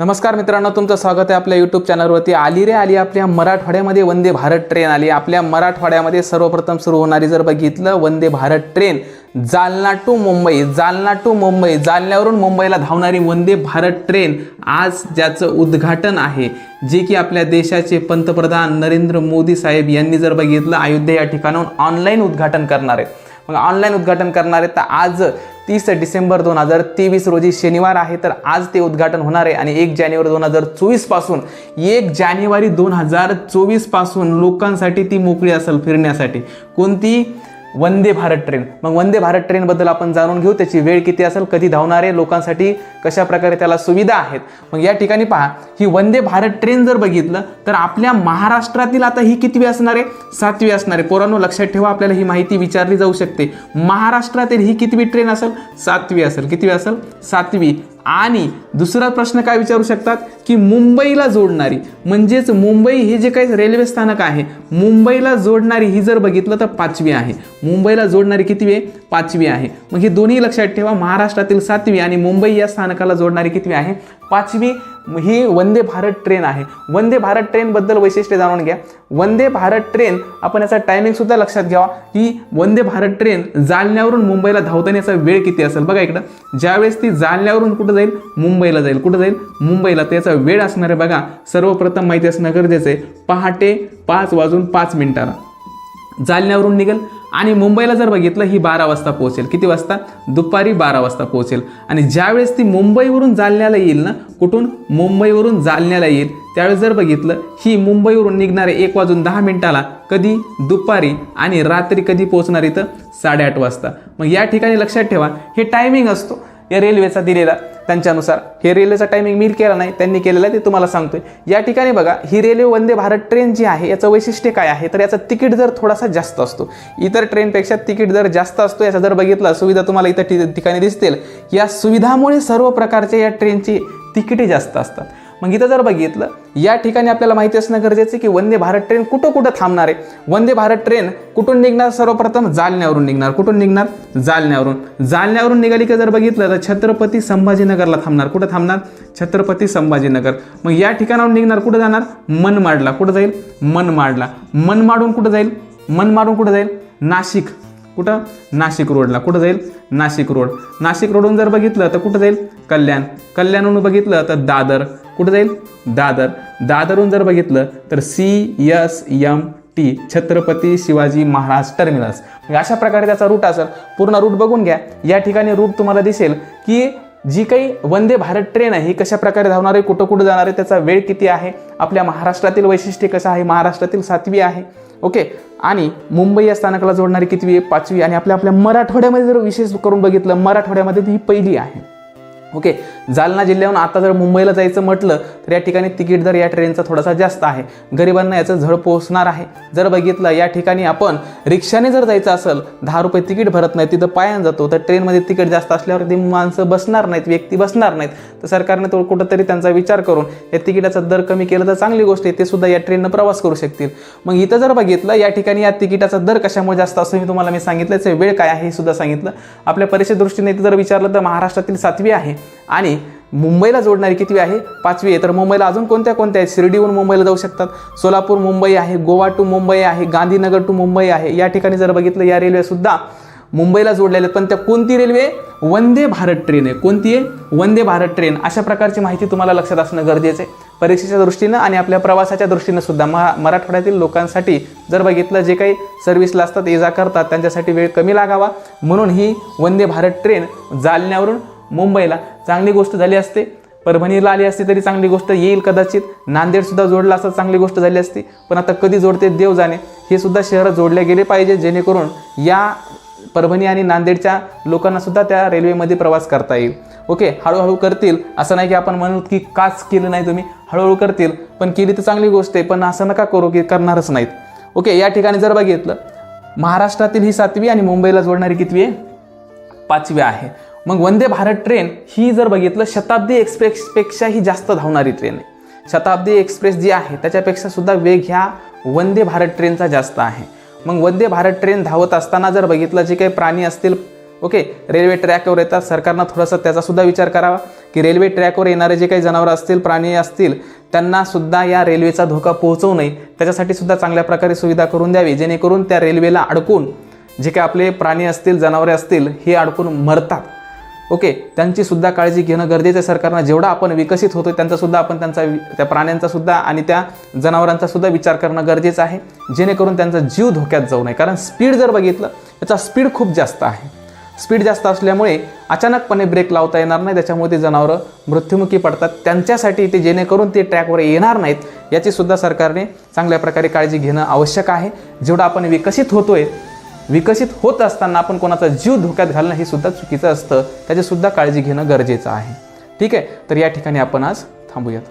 नमस्कार मित्रांनो तुमचं स्वागत आहे आपल्या यूट्यूब चॅनलवरती आली रे आली आपल्या मराठवाड्यामध्ये वंदे भारत ट्रेन आली. आपल्या मराठवाड्यामध्ये सर्वप्रथम सुरू होणारी जर बघितलं Vande Bharat train Jalna to Mumbai Jalna to Mumbai जालन्यावरून मुंबईला धावणारी वंदे भारत ट्रेन आज ज्याचं उद्घाटन आहे जे की आपल्या देशाचे पंतप्रधान नरेंद्र मोदी साहेब यांनी जर बघितलं अयोध्या या ठिकाणाहून ऑनलाईन उद्घाटन करणार. आहेत मग ऑनलाईन उद्घाटन करणार आहे तर आज तीस डिसेंबर दोन हजार तेवीस रोजी शनिवार आहे तर आज ते उद्घाटन होणार आहे. आणि एक जानेवारी दोन हजार चोवीसपासून एक जानेवारी दोन हजार चोवीसपासून लोकांसाठी ती मोकळी असेल फिरण्यासाठी. कोणती? वंदे भारत ट्रेन. मग वंदे भारत ट्रेनबद्दल आपण जाणून घेऊ त्याची वेळ किती असेल कधी धावणार आहे लोकांसाठी कशा प्रकारे त्याला सुविधा आहेत. मग या ठिकाणी पहा ही वंदे भारत ट्रेन जर बघितलं तर आपल्या महाराष्ट्रातील आता ही कितवी असणार आहे? सातवी असणार आहे. पोरांनो लक्षात ठेवा आपल्याला ही माहिती विचारली जाऊ शकते. महाराष्ट्रातील ही कितवी ट्रेन असेल? सातवी असेल. कितवी असेल? सातवी. आणि दुसरा प्रश्न काय विचारू शकतात? की मुंबईला जोडणारी म्हणजेच मुंबई हे जे काही रेल्वे स्थानक आहे मुंबईला जोडणारी ही जर बघितलं तर पाचवी आहे. मुंबईला जोडणारी कितवी आहे पाचवी आहे. मग हे दोन्ही लक्षात ठेवा महाराष्ट्रातील सातवी आणि मुंबई या स्थानकाला जोडणारी कितवी आहे? पाचवी ही वंदे भारत ट्रेन आहे. वंदे भारत ट्रेनबद्दल वैशिष्ट्य जाणून घ्या. वंदे भारत ट्रेन आपण याचा टायमिंगसुद्धा लक्षात घ्यावा की वंदे भारत ट्रेन जालन्यावरून मुंबईला धावताना वेळ किती असेल? बघा इकडं. ज्यावेळेस ती जालन्यावरून कुठं जाईल? मुंबईला जाईल. कुठं जाईल? मुंबईला. त्याचा वेळ असणार आहे बघा. सर्वप्रथम माहिती असणं गरजेचं आहे. पहाटे पाच वाजून पाच मिनिटाला. जालन्यावरून निघेल. आणि मुंबईला जर बघितलं ही बारा वाजता पोहोचेल. किती वाजता? दुपारी बारा वाजता पोहोचेल. आणि ज्यावेळेस ती मुंबईवरून जालन्याला येईल ना कुठून? मुंबईवरून जालन्याला येईल. त्यावेळेस जर बघितलं ही मुंबईवरून निघणारे एक वाजून दहा मिनिटाला कधी? दुपारी आणि रात्री कधी पोहोचणार इथं? साडेआठ वाजता. मग या ठिकाणी लक्षात ठेवा हे टायमिंग असतो. या रेल्वेचा दिलेला त्यांच्यानुसार. हे रेल्वेचा टायमिंग मी केला नाही त्यांनी केलेलं आहे ते तुम्हाला सांगतोय. या ठिकाणी बघा ही रेल्वे वंदे भारत ट्रेन जी आहे याचं वैशिष्ट्य काय आहे? तर याचा तिकीट दर थोडासा जास्त असतो. इतर ट्रेनपेक्षा तिकीट दर जास्त असतो याचा जर बघितला सुविधा तुम्हाला इतर ठिकाणी दिसतील. या सुविधामुळे सर्व प्रकारच्या या ट्रेनची तिकिटे जास्त असतात. मग इथं जर बघितलं या ठिकाणी आपल्याला माहिती असणं गरजेचं आहे की वंदे भारत ट्रेन कुठं कुठं थांबणार आहे? वंदे भारत ट्रेन कुठून निघणार? सर्वप्रथम जालन्यावरून निघणार. कुठून निघणार? जालन्यावरून. जालन्यावरून निघाली का जर बघितलं तर छत्रपती संभाजीनगरला थांबणार. कुठं थांबणार? छत्रपती संभाजीनगर. मग या ठिकाणाहून निघणार कुठं जाणार? मनमाडला. कुठं जाईल? मनमाडला. मनमाडून कुठं जाईल? मनमाडून कुठं जाईल? नाशिक. कुठं? नाशिक रोडला. कुठं जाईल? नाशिक रोड. नाशिक रोडून जर बघितलं तर कुठं जाईल? कल्याण. कल्याणहून बघितलं तर दादर. कुठं जाईल? दादर. दादरहून जर बघितलं तर C S M T Chhatrapati Shivaji Maharaj terminus. म्हणजे अशा प्रकारे त्याचा रूट असेल. पूर्ण रूट बघून घ्या. या ठिकाणी रूट तुम्हाला दिसेल की जी काही वंदे भारत ट्रेन आहे ही कशा प्रकारे धावणार आहे कुठं कुठं जाणार आहे त्याचा वेळ किती आहे आपल्या महाराष्ट्रातील वैशिष्ट्य कसं आहे महाराष्ट्रातील सातवी आहे ओके? आणि मुंबई या स्थानकाला जोडणारी कितवी आहे पाचवी आणि आपल्या आपल्या मराठवाड्यामध्ये जर विशेष करून बघितलं मराठवाड्यामध्ये ती ही पहिली आहे ओके? जालना जिल्ह्याहून आता जर मुंबईला जायचं म्हटलं तर या ठिकाणी तिकीट दर या ट्रेनचा थोडासा जास्त आहे. गरिबांना याचं झळ पोहोचणार आहे. जर बघितलं या ठिकाणी आपण रिक्षाने जर जायचं असेल दहा रुपये तिकीट भरत नाही तिथं पायान जातो तर ट्रेनमध्ये तिकीट जास्त असल्यावर ती माणसं बसणार नाहीत व्यक्ती बसणार नाहीत. तर सरकारने तो कुठंतरी त्यांचा विचार करून या तिकिटाचा दर कमी केला तर चांगली गोष्ट आहे ते सुद्धा या ट्रेननं प्रवास करू शकतील. मग इथं जर बघितलं या ठिकाणी या तिकिटाचा दर कशामुळे जास्त असतो हे तुम्हाला मी सांगितलं याचा वेळ काय आहे हे सुद्धा सांगितलं. आपल्या परीक्षे दृष्टीने इथं जर विचारलं तर महाराष्ट्रातील सातवी आहे. आणि मुंबईला जोडणारी कितवी आहे? पाचवी आहे. तर मुंबईला अजून कोणत्या कोणत्या आहेत? शिर्डीहून मुंबईला जाऊ शकतात. सोलापूर मुंबई आहे गोवा टू मुंबई आहे गांधीनगर टू मुंबई आहे. या ठिकाणी जर बघितलं या रेल्वेसुद्धा मुंबईला जोडलेल्या आहेत. पण त्या कोणती रेल्वे वंदे भारत ट्रेन आहे. कोणती आहे? वंदे भारत ट्रेन अशा प्रकारची माहिती तुम्हाला लक्षात असणं गरजेचं आहे. परीक्षेच्या दृष्टीनं आणि आपल्या प्रवासाच्या दृष्टीनं सुद्धा महा मराठवाड्यातील लोकांसाठी जर बघितलं जे काही सर्व्हिसला असतात ये जा करतात त्यांच्यासाठी वेळ कमी लागावा. म्हणून ही वंदे भारत ट्रेन जालन्यावरून मुंबईला. चांगली गोष्ट झाली असते. परभणीला आली असती तरी चांगली गोष्ट येईल कदाचित. नांदेडसुद्धा जोडला असता चांगली गोष्ट झाली असती. पण आता कधी जोडते देव जाणे. हे सुद्धा शहरं जोडले गेले पाहिजे जेणेकरून या परभणी आणि नांदेडच्या लोकांनासुद्धा त्या रेल्वेमध्ये प्रवास करता येईल. ओके हळूहळू करतील. असं नाही की आपण म्हणू की काच केलं नाही तुम्ही. हळूहळू करतील. पण केली तर चांगली गोष्ट आहे. पण असं नका करू की करणारच नाहीत. ओके या ठिकाणी जर बघितलं महाराष्ट्रातील ही सातवी आणि मुंबईला जोडणारी कितवी आहे? पाचवी आहे. मग वंदे भारत ट्रेन ही जर बघितलं शताब्दी एक्सप्रेसपेक्षाही जास्त धावणारी ट्रेन आहे. शताब्दी एक्सप्रेस जी आहे त्याच्यापेक्षा सुद्धा वेग ह्या वंदे भारत ट्रेनचा जास्त आहे. मग वंदे भारत ट्रेन धावत असताना जर बघितलं जे काही प्राणी असतील ओके रेल्वे ट्रॅकवर येतात सरकारनं थोडासा त्याचासुद्धा विचार करावा की रेल्वे ट्रॅकवर येणारे जे काही जनावरं असतील प्राणी असतील त्यांनासुद्धा या रेल्वेचा धोका पोहोचवू नये. त्याच्यासाठी सुद्धा चांगल्या प्रकारे सुविधा करून द्यावी जेणेकरून त्या रेल्वेला अडकून जे काही आपले प्राणी असतील जनावरे असतील हे अडकून मरतात. ओके त्यांची सुद्धा काळजी घेणं गरजेचं आहे सरकारनं. जेवढा आपण विकसित होतो त्यांचासुद्धा आपण त्यांचा वि- त्या प्राण्यांचासुद्धा आणि त्या जनावरांचासुद्धा विचार करणं गरजेचं आहे. जेणेकरून त्यांचा जीव धोक्यात जाऊ नये. कारण स्पीड जर बघितलं त्याचा स्पीड खूप जास्त आहे. स्पीड जास्त असल्यामुळे अचानकपणे ब्रेक लावता येणार नाही. त्याच्यामुळे ते जनावरं मृत्युमुखी पडतात. त्यांच्यासाठी ते जेणेकरून ते ट्रॅकवर येणार नाहीत याचीसुद्धा सरकारने चांगल्या प्रकारे काळजी घेणं आवश्यक आहे. जेवढा आपण विकसित होतोय विकसित होत असताना आपण कोणाचा जीव धोक्यात घालणं हे सुद्धा चुकीचं असतं. त्याची सुद्धा काळजी घेणं गरजेचं आहे. ठीक आहे? तर या ठिकाणी आपण आज थांबूयात.